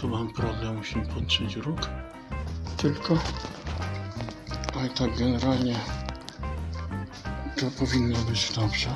Tu mam problem, musimy podciąć róg. Tylko. Ale tak generalnie to powinno być dobrze.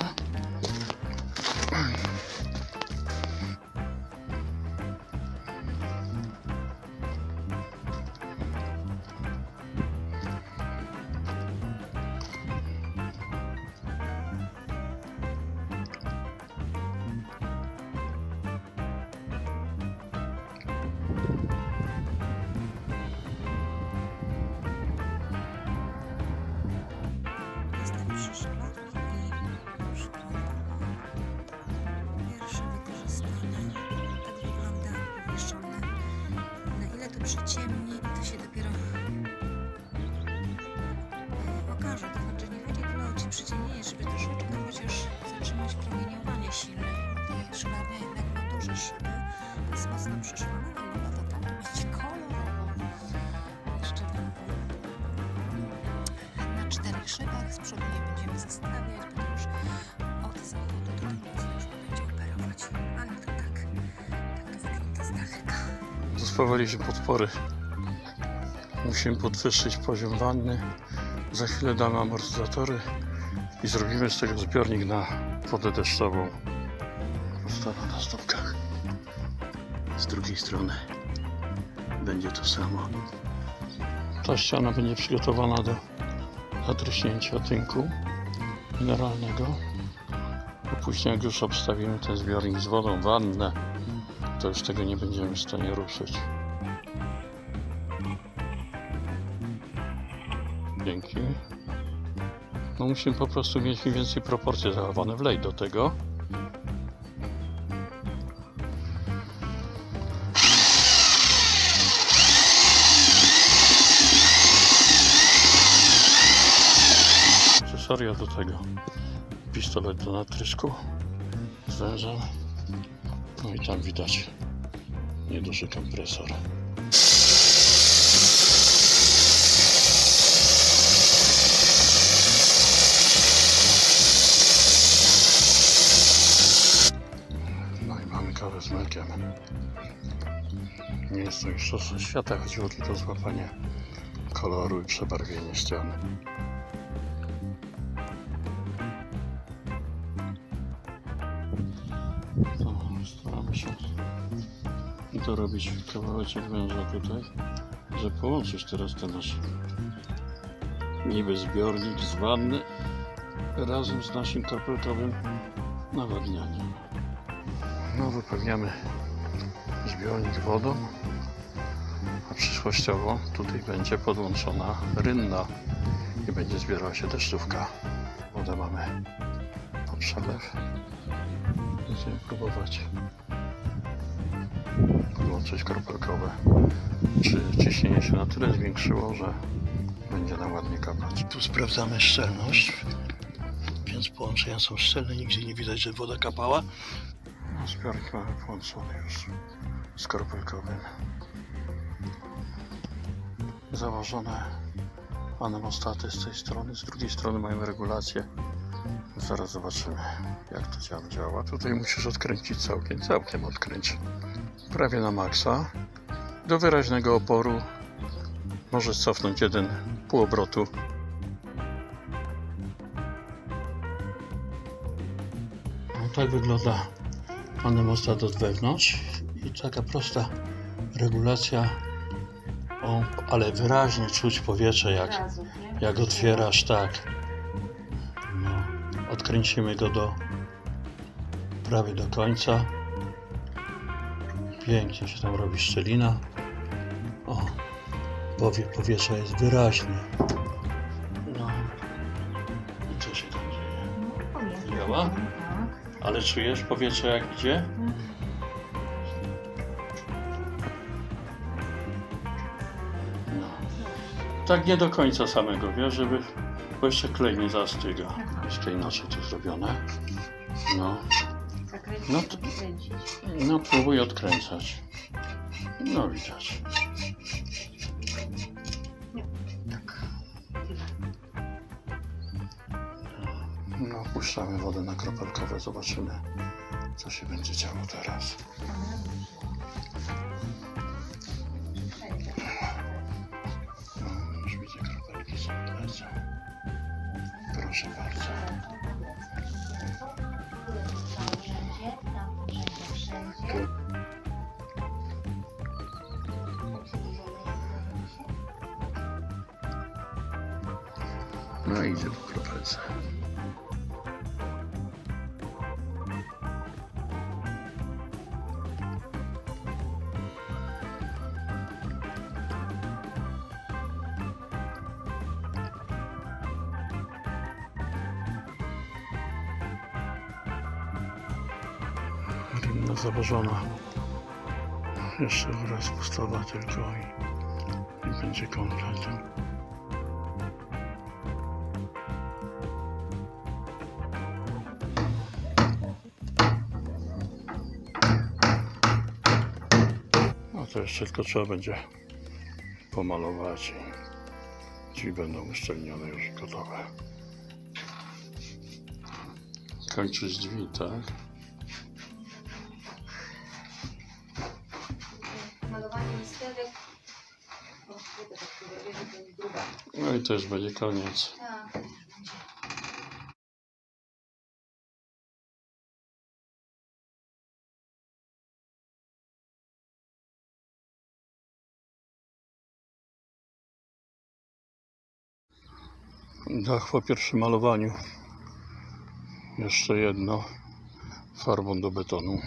Przyciemni, to się dopiero okaże. To znaczy nie chodzi tyle o ci przyciemnienie, żeby troszeczkę chociaż zatrzymać promieniowanie silne. Tutaj szklarnia jednak ma duże szyby. Jest mocno przeszklona, wygląda to tak dość kolorowo. Jeszcze na czterech szybach. Z przodu nie będziemy zostawiać, bo to już od zawodu Zespawaliśmy podpory. Musimy podwyższyć poziom wanny. Za chwilę damy amortyzatory i zrobimy z tego zbiornik na wodę deszczową. Postawa na stopkach. Z drugiej strony będzie to samo. Ta ściana będzie przygotowana do zatryśnięcia tynku mineralnego. A później jak już obstawimy ten zbiornik z wodą, wannę, to już tego nie będziemy w stanie ruszyć. Dzięki. No musimy po prostu mieć mniej więcej proporcje zachowane. Wlej do tego. Akcesoria do tego. Pistolet do natrysku z wężem. No i tam widać nieduży kompresor. No i mamy kawę z mlekiem. Nie jest to już sztos świata, chodziło tylko o złapanie koloru i przebarwienie ściany. Staramy się dorobić kawałeczek węża tutaj, że połączysz teraz ten nasz niby zbiornik z wanny razem z naszym kropelkowym nawadnianiem. No wypełniamy zbiornik wodą, a przyszłościowo tutaj będzie podłączona rynna i będzie zbierała się deszczówka. Wodę mamy po przelew. Będziemy próbować podłączyć kropelkowe. Czy ciśnienie się na tyle zwiększyło, że będzie nam ładnie kapać. Tu sprawdzamy szczelność, więc połączenia są szczelne, nigdzie nie widać, że woda kapała. No, zbiornik mamy połączony już z kropelkowym. Założone anemostaty z tej strony, z drugiej strony mamy regulację. Zaraz zobaczymy, jak to działa. działa. Tutaj musisz odkręcić całkiem, całkiem odkręć prawie na maksa. Do wyraźnego oporu. Możesz cofnąć jeden pół obrotu. No tak wygląda anemostat od wewnątrz. I taka prosta regulacja. O, ale wyraźnie czuć powietrze jak, jak otwierasz tak. No, odkręcimy go do prawie do końca. Pięknie się tam robi szczelina. O, powie, powietrze jest wyraźnie. No. I co się tam dzieje? No, powietrze. Działa? Tak. Ale czujesz powietrze jak idzie? No. Tak nie do końca samego, wiesz, żeby... Bo jeszcze klej nie zastyga. Jest to inaczej to zrobione. No, No no odkręcić. no próbuj odkręcać. No widać. Tak. No, puszczamy wodę na kropelkowe, zobaczymy, co się będzie działo teraz. No, już widzę, kropelki są. Proszę bardzo. No idzie po kropelce. Rynna zaważona. Jeszcze raz pustowa tylko i, i będzie komplet. To jeszcze tylko trzeba będzie pomalować i drzwi będą uszczelnione już gotowe. Kończyć drzwi, tak? Tak. No i to już będzie koniec. Dach po pierwszym malowaniu. Jeszcze jedno farbą do betonu.